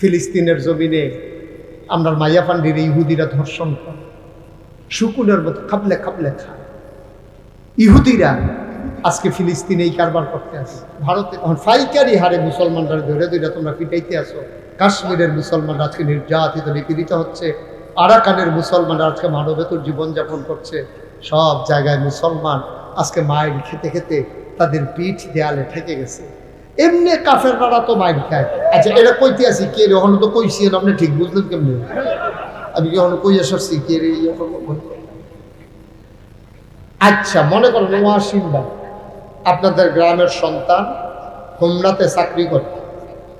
ফিলিস্তিনের জমিনে আমরা মাইয়া পান্ডির ইহুদিরা ধর্ষণ করে। শুকুনের মতো খাবলে খাবলে খায়। ইহুদিরা আজকে ফিলিস্তিনে এই কারবার করতে আসে। ভারতে এখন ফাইকারি হারে মুসলমানরা ধরে ধরে তোমরা পিটাইতে আসো। কাশ্মীরের মুসলমানরা আজকে নির্যাতিত, নিপীড়িত হচ্ছে। আরাকানের মুসলমানরা আজকে মানবেতর জীবনযাপন করছে। সব জায়গায় মুসলমান আজকে মায়ের খেতে খেতে তাদের পিঠ দেয়ালে ঠেকে গেছে। এমনি কাফের কাফেররা তো মায়ের খায়। আচ্ছা এটা কইতে আসি কে রে? ওখানে তো কইছি আপনি ঠিক বুঝলেন কেমনি? আমি কি ওখানে কই আসছি কে রে আচ্ছা মনে করেন ওয়াসিম বাবু আপনাদের গ্রামের সন্তান হোমনাতে চাকরি করে।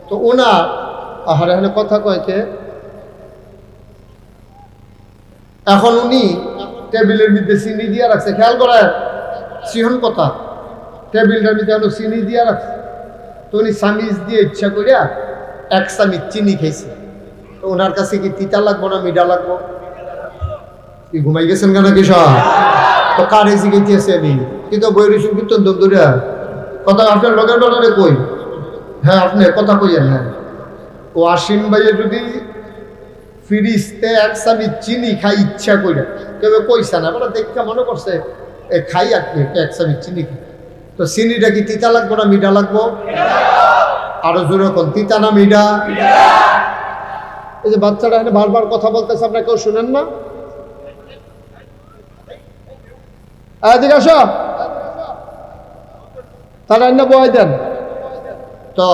তো ওনার আহারে হারে কথা কয়েছে এখন উনি টেবিলের মধ্যে চিনি দিয়ে রাখছে। খেয়াল করে সিহন কথা। টেবিলটার মধ্যে চিনি দিয়ে রাখছে। উনি সামিজ দিয়ে ইচ্ছা করিয়া এক চামিচ চিনি খেয়েছে তো ওনার কাছে কি তিতা লাগবো না মিডা লাগবো? কি ঘুমাই গেছেন কেন কৃষক তো কার এসে গেছে আমি? কিন্তু বই রসুন কীর্তন ধরে কথা আপনার লগের ডলারে কই? হ্যাঁ আপনি কথা কইয়েন হ্যাঁ ও আশিম ভাইয়ে যদি ফিরিস্তে এক চামি চিনি খাই ইচ্ছা কইরা কেউ কইছে না, বলে দেখতে মনে করছে, এ খাই আর কি এক চামি চিনি খাই তো চিনিটা কি তিতা লাগবো না মিঠা লাগবো? আরও জোরে কোন, তিতা না মিঠা? এই যে বাচ্চাটা এখানে বারবার কথা বলতেছে, আপনারা কেউ শুনেন না? এদিকে আসো। তারা অন্য বয় দেন। তো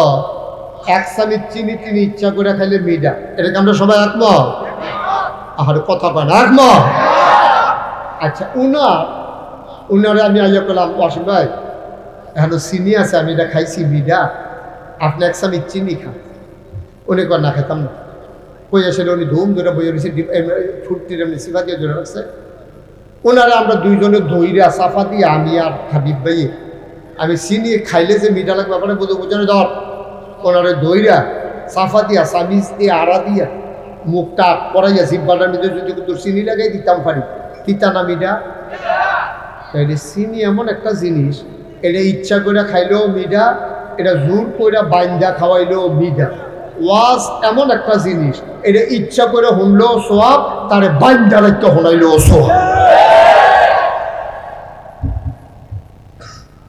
এক চামিচ চিনি তিনি ইচ্ছা করে খাইলে মিডা এটাকে আমরা সবাই একমত? আর কথা না, একমত? আচ্ছা উনার, উনারে আমি আইয়া করলাম অসীম ভাই এখন চিনি আছে, আমি এটা খাইছি মিডা আপনি এক চামিচ চিনি খান। উনি কর না, খেতাম না। কই আসলে উনি ধুম ধরে বই রয়েছে ফুটতির এমনি সিফা দিয়ে ধরে রাখছে। ওনারা আমরা দুইজনে ধৈরা সাফা দিয়ে আমি আর হাবিব ভাইয়ে, আমি চিনি খাইলে যে মিঠা লাগবে, আপনার বুঝে বুঝানো ধর ওনারে দইরা সাফা দিয়া সামিজ দিয়ে, আড়া দিয়া মুখটা করাইয়া জিব্বাটার মধ্যে যদি একটু চিনি লাগাই দিতাম পারি। তিতা না মিঠা? চিনি এমন একটা জিনিস এটা ইচ্ছা করে খাইলেও মিঠা, এটা জোর করে বাইন্দা খাওয়াইলেও মিঠা। ওয়াজ এমন একটা জিনিস, এটা ইচ্ছা করে শুনলেও সোয়াব, তারে বাইন্দা রাখতে শোনাইলেও সোয়াব।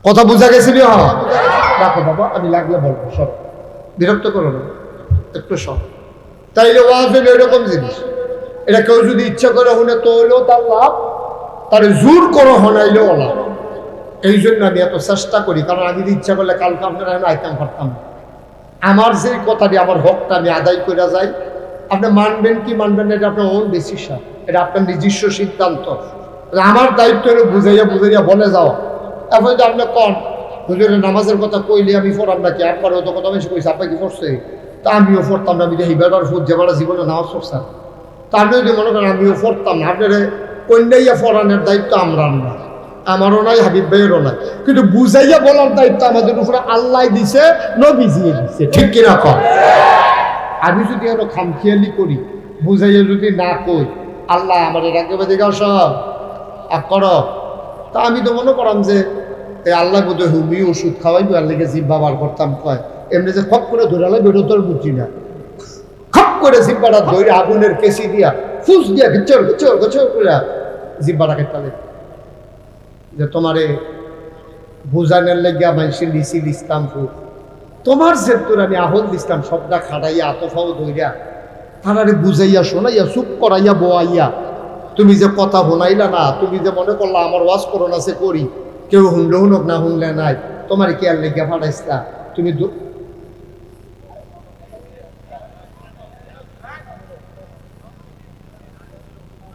কথা বোঝা গেছিল রাখো বাবা, আমি লাগলে বলব সব বিরক্ত করো না, একটু সব তাইলে ওয়াজ হইল এরকম জিনিস, এটা কেউ যদি ইচ্ছা করে শুনে তো হইলেও তার লাভ, তার জোর করো হনাইলেও লাভ। এই জন্য আমি এত চেষ্টা করি, কারণ আমি ইচ্ছা করলে কালকে আপনারা আমি আইতাম পারতাম আমার যে কথাটি আমার হকটা আমি আদায় করে যাই। আপনি মানবেন কি মানবেন না, এটা আপনার ওন ডিসিশন এটা আপনার নিজস্ব সিদ্ধান্ত। আমার দায়িত্ব হলো বুঝাইয়া বুঝাইয়া বলে যাওয়া। এখন যদি আপনি কন, হুজুরের নামাজের কথা কইলে আমি পড়াম নাকি আপনার তো কথা বেশি কইছে, আপনি কি তা আমিও পড়তাম না, আমি যে হিবার ফুট যে জীবনে নামাজ পড়ছাম তা আপনি যদি মনে করেন আমিও পড়তাম না, আপনার কন্যাইয়া পড়ানোর দায়িত্ব আমরা না। আমারও নাই, হাবিব ভাইয়েরও নাই। কিন্তু বুঝাইয়া বলার দায়িত্ব আমাদের উপরে আল্লাহ দিছে নবীজিয়ে দিছে। ঠিক কিনা কর আমি যদি আরও খামখিয়ালি করি, বুঝাইয়া যদি না কই, আল্লাহ আমার রাখবে দিকে সব? আর কর। তা আমি তো মনে করাম যে এই আল্লাহ বোধহয় হুমি ওষুধ খাওয়াইবো, আর লেগে জিব্বা করতাম, কয়। এমনি যে খপ করে ধরালে বেরো তোর বুঝি না। খপ করে জিব্বাটা ধরে আগুনের কেসি দিয়া, ফুস দিয়া গেচর গেচর গেচর করে জিব্বাটা কেটালে যে তোমারে বুঝানোর লেগিয়া মানুষের লিসি লিস্তাম ফুট তোমার তোর আমি আহল দিস্তাম, সবটা খাটাইয়া, আতফাও ধইরা, তারারে বুঝাইয়া শোনাইয়া, চুপ করাইয়া বোয়াইয়া, তুমি যে কথা শোনাইলা না, তুমি যে মনে করলা আমার ওয়াজ করো না সে করি। কেউ শুনলে শুনক না শুনলে নাই। তোমার কি আর লেগে ফাটাইস্তা তুমি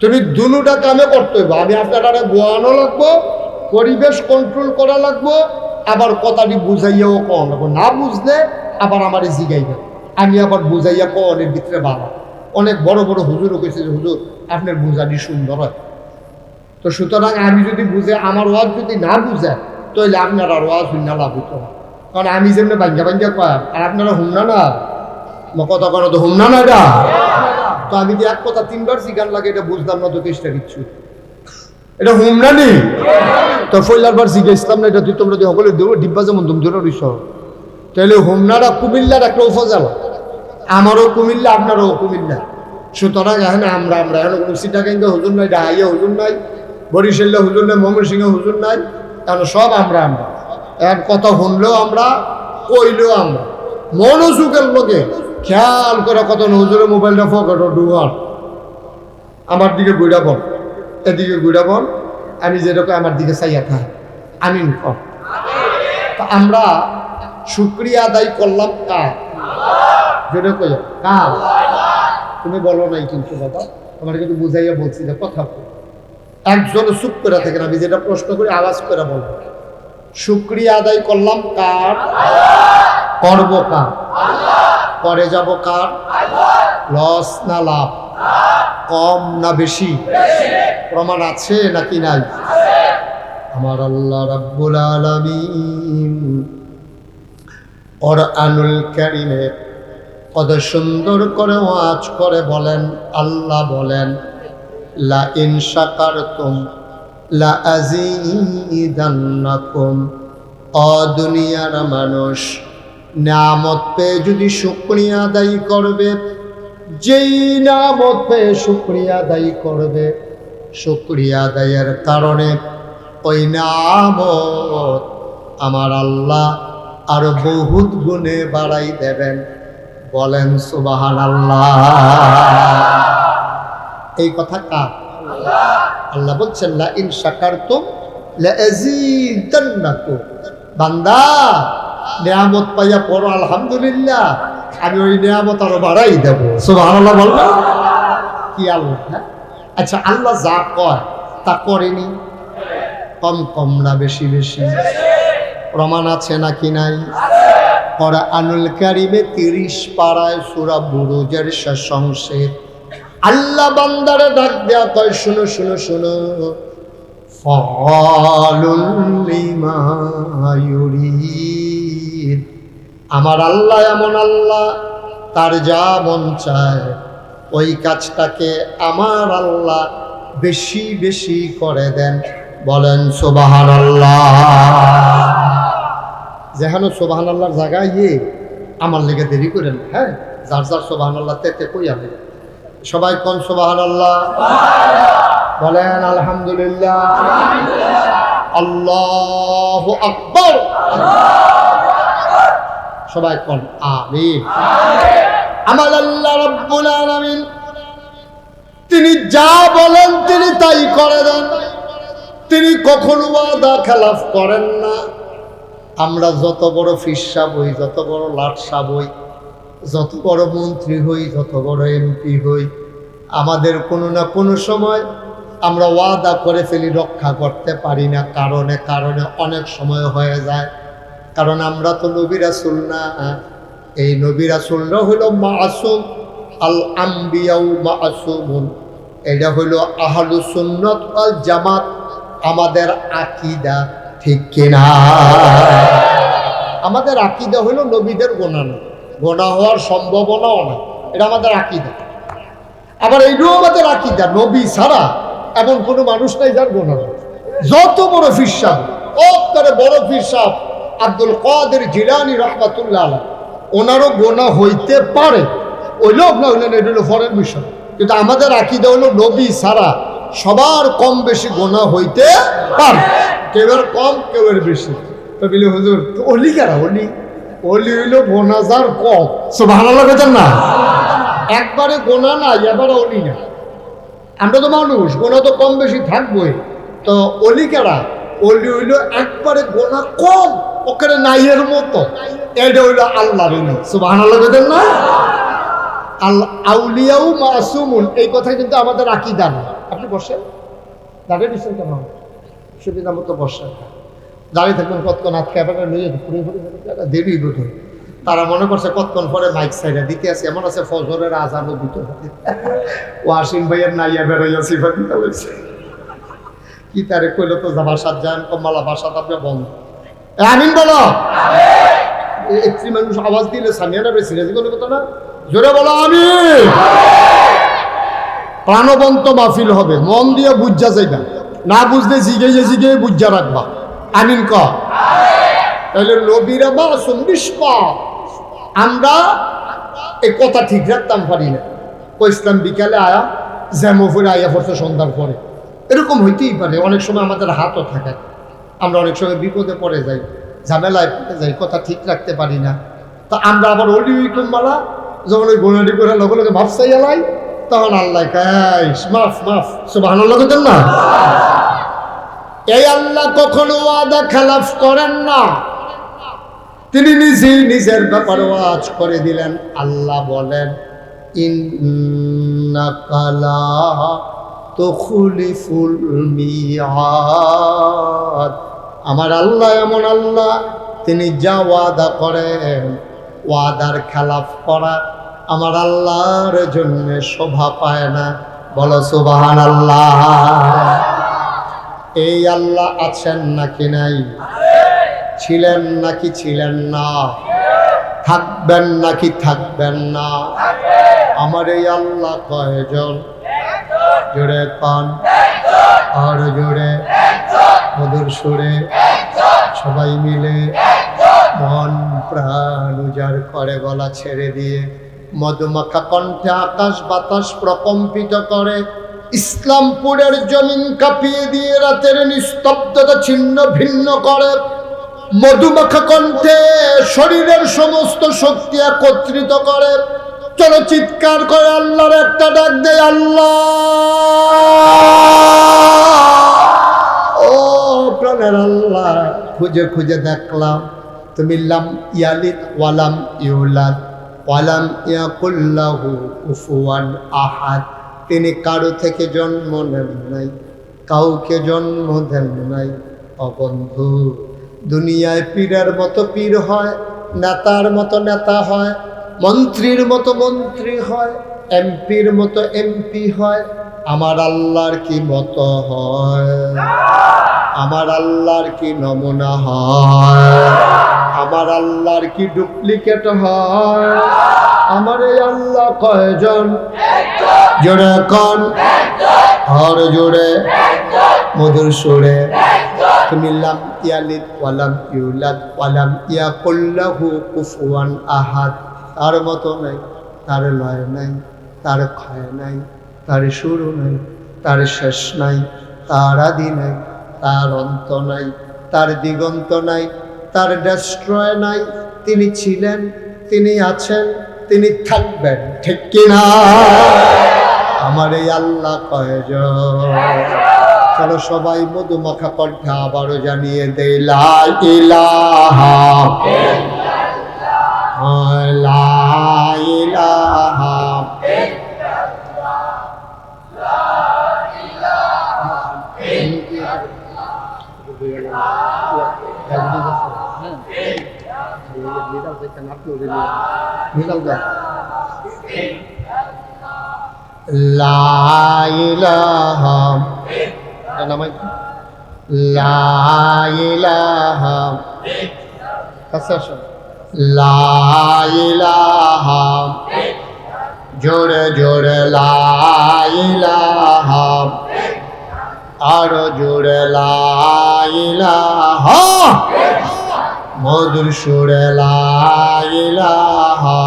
তুমি দুটা কামে করতে হইব। আমি আপনারা বোয়ানো লাগবো পরিবেশ কন্ট্রোল করা লাগবো, আবার কথাটি বুঝাইয়াও কন লাগবো। না বুঝলে আবার আমার জিগাইবে। আমি আবার বুঝাইয়া কনের ভিতরে বাবা অনেক বড় বড় হুজুরও কইছে যে, হুজুর, আপনার বুঝানি সুন্দর হয়। তো সুতরাং আমি যদি বুঝে, আমার ওয়াজ যদি না বুঝে, তাহলে আপনার আর ওয়াজ শুননা লাভ হতো কারণ আমি যেমনি বাঙ্গা বাঙ্গা কয়, আর আপনারা হুমনা না? কথা কোনো তো হুমনা না এটা? তো আমি যে এক কথা তিনবার শিকার লাগে, এটা বুঝলাম না তো চেষ্টা কিচ্ছু এটা হুমনা নেই? তো ফইলার বার শিখে ইসলাম না, এটা তুই তোমরা সকলে দেবো, ডিব্বা যেমন তুমি ধরে রইছ। তাহলে হুমনারা কুমিল্লার একটা উপজেলা। আমারও কুমিল্লা, আপনারও কুমিল্লা। সুতরাং এখানে আমরা আমরা এখানে কোনো সিটাকেঙ্গে হুজুর নাই ডাহাইয়া হুজুর নাই বরিশাল্লা হুজুর নাই মোহাম্মদ সিংহে হুজুর নাই এখন সব আমরা আমরা। এক কথা শুনলেও আমরা, কইলেও আমরা। মনোযোগের লোকে খেয়াল করে কত হুজুরের মোবাইলটা ফকট ডুয়ার আমার দিকে গুড়া বল। এদিকে বল, আমি যেরকম আমার দিকে চাইয়া থাক আমি আমরা শুক্রিয়া আদায় করলাম কার? যেটা কার? তুমি বলো নাই কিন্তু বাবা আমার কিন্তু বুঝাইয়া বলছি যে কথা। একজন চুপ করে থাকেন আমি যেটা প্রশ্ন করি আওয়াজ করে বলব শুক্রিয়া আদায় করলাম কার? করব কার? করে যাব কার? লস না লাভ? কম না বেশি? প্রমাণ আছে নাকি নাই? আমার আল্লাহ রাব্বুল আলামিন কোরআনুল কারীমে কত সুন্দর করে ওয়াজ করে বলেন, আল্লাহ বলেন লা ইন শাকারতুম লা আযীদান্নাকুম অ দুনিয়ার মানুষ নামত পেয়ে যদি শুকরিয়া আদায় করবে, যেই নামত পেয়ে শুকরিয়া আদায় করবে শুকরিয়া আদায়ের কারণে ওই নামত আমার আল্লাহ আরও বহুত গুণে বাড়াই দেবেন। বলেন সুবাহান আল্লাহ এই কথা কার? আল্লাহ বলছেন লা ইন লা আযীদান্নাকুম বান্দা, নিয়ামত পাইয়া পড়ো, আলহামদুলিল্লাহ। আমি ওই নিয়ামত আরও বাড়াই দেব। সুবহানাল্লাহ বলবেন? কি আল্লাহ হ্যাঁ? আচ্ছা আল্লাহ যা কয়, তা করেনি? কম কম না, বেশি বেশি। প্রমাণ আছে নাকি নাই? পরা আনুল কারিমে তিরিশ পাড়ায় সুরা বুরুজের অংশে, আল্লাহ বান্দারে ডাক দেয়া কয়, শুনো শুনো শুনো আমার আল্লাহ এমন আল্লাহ, তার যা মন চায় ওই কাজটাকে আমার আল্লাহ বেশি বেশি করে দেন। বলেন সোবাহান আল্লাহ যেহেন সোবাহান আল্লাহর জায়গায় ইয়ে আমার লেগে দেরি করেন হ্যাঁ? যার যার সোবাহান আল্লাহ তেতে কই আমি সবাই কোন সোবাহান আল্লাহ বলেন, আলহামদুলিল্লাহ। আল্লাহ আকবর। সবাই কোন? আমিন। তিনি যা বলেন তিনি তাই করে দেন। তিনি কখনো ওয়াদা খেলাফ করেন না। আমরা যত বড় ফিসা বই যত বড় লাটসা বই যত বড় মন্ত্রী হই, যত বড় এমপি হই, আমাদের কোনো না কোনো সময় আমরা ওয়াদা করে ফেলি, রক্ষা করতে পারি না। কারণে কারণে অনেক সময় হয়ে যায়। কারণ আমরা তো নবী রাসুল না। এই নবী রাসুলরা হইল মাসুম আল আম্বিয়াউ মাসুমুন। এটা হইল আহলু সুন্নত আল জামাত। আমাদের আকিদা ঠিক কিনা? আমাদের আকিদা হইল নবীদের গোনা না গোনা হওয়ার সম্ভাবনাও না এটা আমাদের আকিদা। আবার এইটাও আমাদের আকিদা। নবী ছাড়া এমন কোনো মানুষ নাই যার গোনা নেই। যত বড় ফিরসাব অত্যারে বড় ফিরসাব আব্দুল কাদের জিলানি রহমাতুল্লাহ আলাইহ, ওনারও গোনা হইতে পারে। ওইলেও আপনার হইলেন এটা হলো ফরেন বিষয় কিন্তু আমাদের আকিদা হলো নবী ছাড়া সবার কম বেশি গোনা হইতে পারে। কেউর কম কেউর বেশি। তো বলি, হুজুর অলি কারা? অলি অলি হইল গোনা যার কম। সো ভালো লাগেছেন না? একবারে গোনা না এবারে অলি না আমরা তো মানুষ, গোনা তো কম বেশি থাকবোই। তো অলি কারা? অলি হইল একবারে গোনা কম। ওখানে নাইয়ের মতো। এটা হইল আল্লাহ সুবাহ না? আল্লাহ আউলিয়াও মাসুমুন। এই কথা কিন্তু আমাদের আপনি বসেন। দাঁড়িয়ে দিচ্ছেন কেন? সুবিধা মতো বসেন দাঁড়িয়ে থাকবেন, কতক্ষণ ঘুরে ঘুরে ঘুরে দেরি তারা মনে করছে কতক্ষণ পরে মাইক সাইডে দিতে আছে। এমন আছে ফজরের আজানও দিতে ও ভাইয়ের নাইয়া বেরোইয়া সিফা দিতে হয়েছে কি তারে কইলো তো যা বাসার যান? কম্মালা বাসা তাপরে বন্ধ। আমিন বলো। এ- একটি মানুষ আওয়াজ দিলে সামিয়ানা বেশি রাজি কোনো কথা না? জোরে বলো আমি প্রাণবন্ত মাহফিল হবে। মন দিয়ে বুঝা যাইবা। না বুঝলে জিগে জিগে বুঝা রাখবা। আমিন ক। তাহলে নবীরা বা নিষ্পাপ। আমরা এই কথা ঠিক রাখতাম পারি না। ও ইসলাম বিকালে আয়া জ্যামো ফুরে আয়া পড়ছে সন্ধ্যার পরে। এরকম হইতেই পারে। অনেক সময় আমাদের হাতও থাকে। আমরা অনেক সময় বিপদে পড়ে যাই, ঝামেলায় পড়ে যাই, কথা ঠিক রাখতে পারি না। তা আমরা আবার অলি উইকুম মালা যখন ওই গোনাডি করে লগে লগে মাফ চাইয়ালাই তখন আল্লাহ কাইস মাফ মাফ সুবাহ করতেন না? এই আল্লাহ কখনো ওয়াদা খেলাফ করেন না। তিনি নিজেই নিজের ব্যাপারে ওয়াজ করে দিলেন। আল্লাহ বলেন ইন্নাকালা তুখলিফুল মিয়াদ আমার আল্লাহ এমন আল্লাহ, তিনি যা ওয়াদা করেন, ওয়াদার খেলাফ করা আমার আল্লাহর জন্য শোভা পায় না। বলো সুবাহান আল্লাহ এই আল্লাহ আছেন নাকি নাই? ছিলেন নাকি ছিলেন না? থাকবেন নাকি থাকবেন না? আমার এই আল্লাহ কয়জন? জোরে পান আর জোরে। মধুর সুরে সবাই মিলে মন প্রাণ উজাড় করে, গলা ছেড়ে দিয়ে মধুমাখা কণ্ঠে আকাশ বাতাস প্রকম্পিত করে। ইসলামপুরের জমিন কাঁপিয়ে দিয়ে রাতের নিস্তব্ধতা ছিন্ন ভিন্ন করে। মধুমাখা কণ্ঠে শরীরের সমস্ত শক্তি একত্রিত করে। চলো চিৎকার করে আল্লাহর একটা ডাক দেয়, আল্লাহ! প্রাণের আল্লাহ। খুঁজে খুঁজে দেখলাম, তুমি লাম ইয়ালিদ ওয়ালাম ইউলাদ ওয়ালাম ইয়াকুল্লাহু কুফুয়ান আহাদ। তিনি কারও থেকে জন্ম নেন নাই, কাউকে জন্ম দেন নাই। অবন্ধু দুনিয়ায় পীরের মতো পীর হয়, নেতার মতো নেতা হয়, মন্ত্রীর মতো মন্ত্রী হয়, এমপির মতো এমপি হয়, আমার আল্লাহর কি মতো হয়? আমার আল্লাহর কি নমুনা হয়? আমার আল্লাহর কি ডুপ্লিকেট হয়? আমার এই আল্লাহ কয়জন? জোরে কন। হর জোরে। মধুর সুরে। তুমি লাম ইয়ালিদ ওয়ালাম ইউলাদ ওয়ালাম ইয়াকুল্লাহু কুফুয়ান আহাদ। তার মতো নাই, তার লয় নাই, তার ক্ষয় নাই, তার শুরু নাই, তার শেষ নাই, তার আদি নাই। তার অন্ত নাই, তার দিগন্ত নাই, তার ডেস্ট্রয় নাই। তিনি ছিলেন, তিনি আছেন, তিনি থাকবেন, ঠিক কিনা? আমার এই আল্লাহ কয়জন চলো সবাই মধুমাখা কণ্ঠে আবারও জানিয়ে দেয় লা ইলাহা লা ইলাহা লা ইলাহা নামাই লা ইলাহা কাছে আসো লা ইলাহা জোরে জোরে লা ইলাহা আরও জোরে লা ইলাহা মধুর সুরে লা ইলাহা,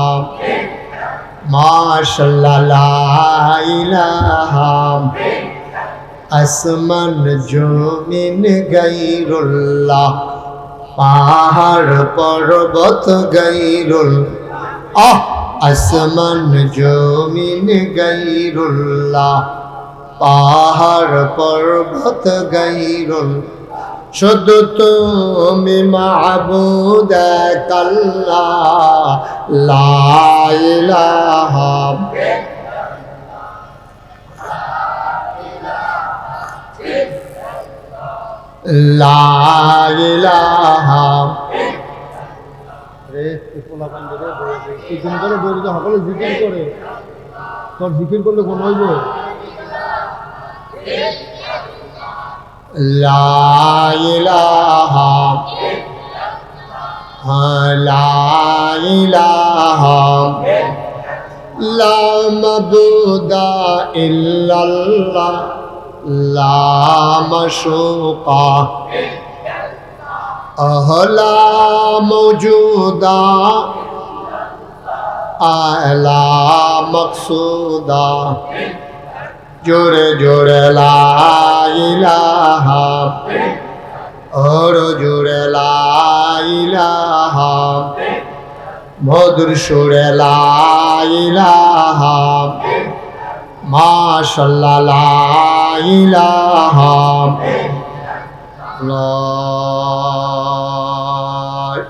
মাশাল্লাহ লা ইলাহা। আসমান জমিন গাইরুল্লাহ, পাহাড় পর্বত গাইরুল আহ, আসমান জমিন গাইরুল্লাহ, পাহাড় পর্বত গাইরুল শুধু তুমি মাহবুদ সকলে জিকির করে। তোর জিকির করলে কোন হইব? লাইলাহা লাইলাহা লা মাবুদা ইল্লাল্লাহ লা মাশুকা আহলা মৌজুদা আলা মকসুদা জোরে জোরে লা ইলাহা। ওর জোরে লা ইলাহা। মধুর সুরে লা ইলাহা। মাশাল্লাহ লা ইলাহা। লা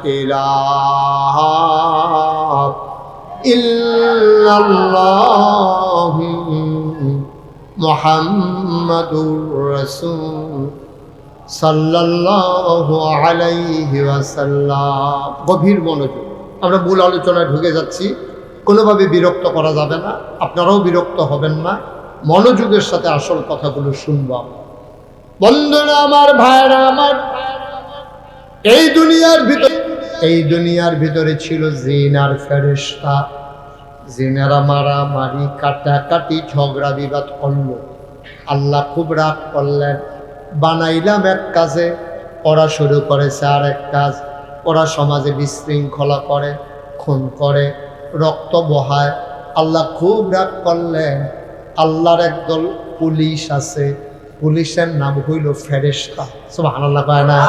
ইলাহা ইল্লাল্লাহ মুহাম্মাদুর রাসূল গভীর মনোযোগ। আমরা মূল আলোচনায় ঢুকে যাচ্ছি। কোনোভাবে বিরক্ত করা যাবে না। আপনারাও বিরক্ত হবেন না। মনোযোগের সাথে আসল কথাগুলো শুনব। বন্ধুরা আমার ভাইরা আমার, এই দুনিয়ার ভিতরে এই দুনিয়ার ভিতরে ছিল জিন আর ফেরেশতা। জিনেরা মারামারি কাটাকাটি ঝগড়া, বিবাদ করল আল্লাহ খুব রাগ করলেন। বানাইলাম এক কাজে। ওরা শুরু করেছে আর এক কাজ। ওরা সমাজে বিশৃঙ্খলা করে, খুন করে, রক্ত বহায়। আল্লাহ খুব রাগ করলেন। আল্লাহর একদল পুলিশ আছে। পুলিশের নাম হইল ফেরেশতা। সব আল্লাহ পায় না?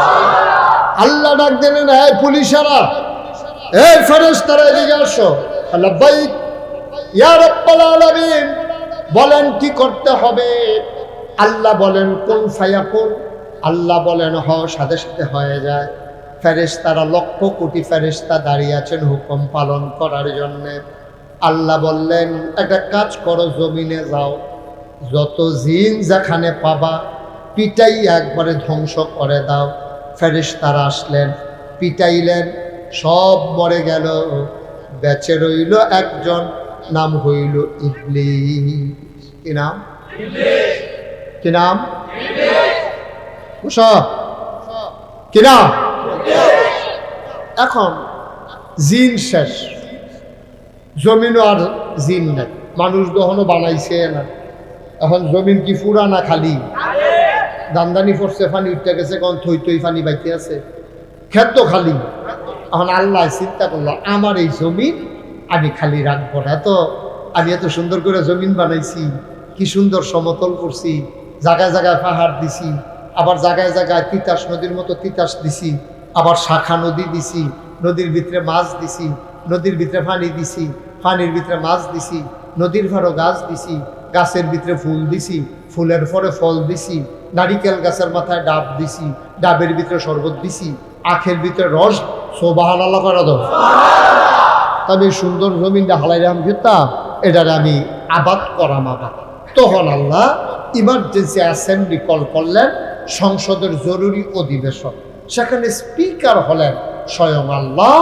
আল্লাহ ডাক দিলেন, এই পুলিশেরা, এই ফেরেশতারা এদিকে আসো। আল্লাহ বাইক বলেন কি করতে হবে? আল্লাহ বলেন, কোন ফায়াকুন আল্লাহ বলেন, হ, সাথে সাথে হয়ে যায়। ফেরেশতারা লক্ষ কোটি ফেরেশতা দাঁড়িয়ে আছেন হুকুম পালন করার জন্যে। আল্লাহ বললেন, একটা কাজ করো, জমিনে যাও। যত জিন যেখানে পাবা পিটাই একবারে ধ্বংস করে দাও। ফেরেশতারা আসলেন, পিটাইলেন, সব মরে গেল। বেঁচে রইল একজন নাম হইল ইবলিস। কি নাম? কি নাম? কি নাম? এখন জিন শেষ। জমিনও আর জিন নাই। মানুষ দহনও বানাইছে না। এখন জমিন কি ফুরা না খালি? দান্দানি পড়ছে ফানি উঠতে গেছে কোন থই থই ফানি বাইতে আছে। ক্ষেত তো খালি। এখন আল্লাহ চিন্তা করল আমার এই জমিন আমি খালি রাখব না। তো আমি এত সুন্দর করে জমিন বানাইছি, কি সুন্দর সমতল করছি, জায়গায় জায়গায় পাহাড় দিছি, আবার জায়গায় জায়গায় তিতাস নদীর মতো তিতাস দিছি, আবার শাখা নদী দিছি, নদীর ভিতরে মাছ দিছি, নদীর ভিতরে পানি দিছি, পানির ভিতরে মাছ দিছি, নদীর ভারো গাছ দিছি, গাছের ভিতরে ফুল দিছি, ফুলের পরে ফল দিছি, নারিকেল গাছের মাথায় ডাব দিছি, ডাবের ভিতরে শরবত দিছি, আখের ভিতরে রস সোবাহান আল্লাহ করা দাও। তবে সুন্দর জমিনটা হালাই রাম যেতাম এটারে আমি আবাদ করাম আবাদ। তখন আল্লাহ ইমার্জেন্সি অ্যাসেম্বলি কল করলেন সংসদের জরুরি অধিবেশন। সেখানে স্পিকার হলেন স্বয়ং আল্লাহ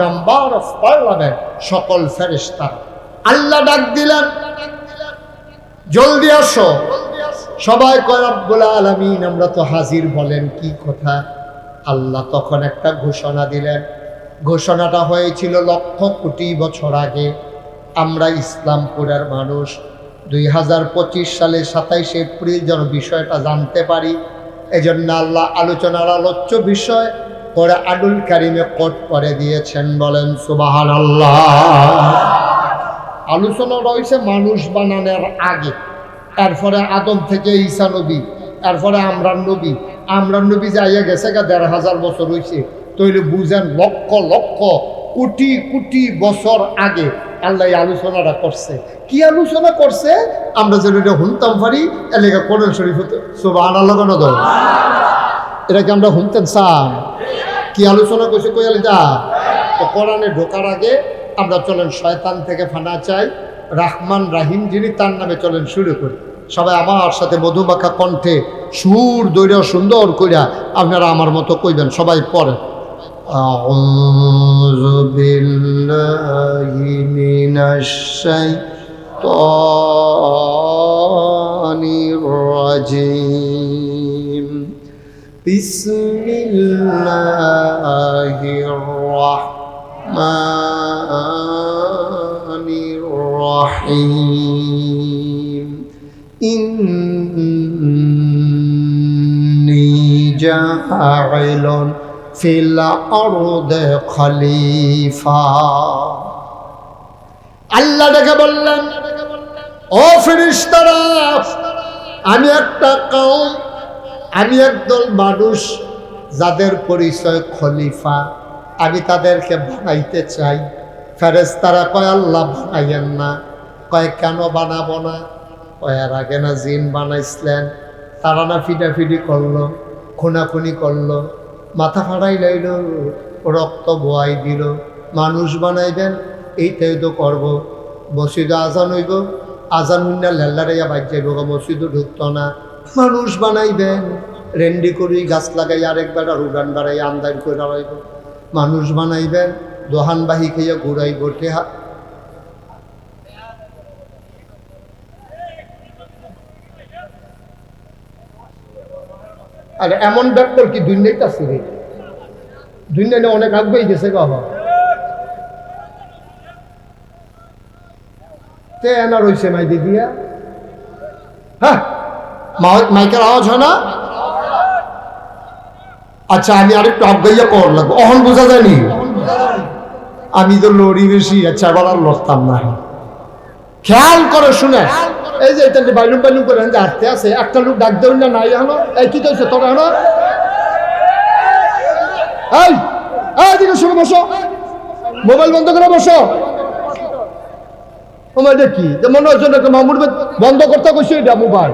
মেম্বার অফ পার্লামেন্ট সকল ফেরেস্তার আল্লাহ ডাক দিলেন, জলদি আসো। সবাই কয়, রব্বুল আলামিন, আমরা তো হাজির বলেন কি কথা? আল্লাহ তখন একটা ঘোষণা দিলেন ঘোষণাটা হয়েছিল লক্ষ কোটি বছর আগে। আমরা ইসলামপুরের মানুষ। দুই হাজার পঁচিশ সালে সাতাইশে এপ্রিল যেন বিষয়টা জানতে পারি, এজন্য আল্লাহ আলোচনার আলোচ্য বিষয় করে আডুল কারিমে কোট করে দিয়েছেন বলেন সুবাহান আল্লাহ আলোচনা রয়েছে মানুষ বানানোর আগে। এরপরে আদম থেকে ঈসা নবী, এরপরে আমরান নবী। আমরান নবী যাইয়া গেছে গা দেড় হাজার বছর হয়েছে তৈলে বুঝেন লক্ষ লক্ষ কোটি কোটি বছর আগে আল্লাহ আলোচনাটা করছে। কি আলোচনা করছে? আমরা যেন এটা শুনতাম পারি, এলাকা কোরআন শরীফ হতো সোবাহান আল্লাহ কেন দাও? এটা কি আমরা শুনতেন চান কি আলোচনা করছে কই যা তো কোরআনে ঢোকার আগে আমরা চলেন শয়তান থেকে ফানা চাই, রাহমান রাহিম যিনি তার নামে চলেন শুরু করি। সবাই আমার সাথে মধুমাখা কণ্ঠে সুর দৈরা সুন্দর কইরা আপনারা আমার মতো কইবেন, সবাই পড়েন। أعوذ بالله من الشيطان الرجيم بسم الله الرحمن الرحيم إني جاعل ফিল অরদে খলিফা। আল্লাহ দেখে বললেন, ও ফিরিস্তারা আমি একটা কাউ আমি একদল মানুষ যাদের পরিচয় খলিফা। আমি তাদেরকে বানাইতে চাই। ফেরেস্তারা কয়, আল্লাহ বানাইয়েন না। কয়, কেন বানাবো না? কয়ের আগে না জিন বানাইছিলেন। তারা না ফিডাফিডি করল, খুনাখুনি করল। মাথা ফাড়াই লাইল রক্ত বোয়াই দিল। মানুষ বানাইবেন এইটাই তো করব। মসজিদে আজান হইব আজান হইনা লেল্লারাইয়া বাজ যাইব গো, মসজিদও ঢুকতো না। মানুষ বানাইবেন রেন্ডি করি গাছ লাগাই আরেকবার আর উড়ান বাড়াই আমদানি করে মানুষ বানাইবেন দোহান বাহি খেয়ে ঘুরাইব টেহা আর এমন ডাক্তার কি দুনিয়াটা রে? দুনিয়া অনেক আগ্রহী গেছে বাবা তে এনা রয়েছে মাই দিদিয়া হ্যাঁ? মা- মাইকের আওয়াজ হয় না? আচ্ছা আমি আরেকটু আগ্রহীয়া কর লাগবো। অহন বোঝা যায়নি? আমি তো লড়ি বেশি আচ্ছা এবার আর লড়তাম না। খেয়াল করে শুনে। এই যে এটা বাইলুম বাইলুম করে যে আসতে আছে, একটা লোক ডাক দেবেন না, নাই হলো এই কি চলছে তোর হলো এই এই দিকে শুনে, বসো। মোবাইল বন্ধ করে বসো। তোমার এটা কি? যে মনে হচ্ছে মামুর বন্ধ করতে কইছে এটা মোবাইল।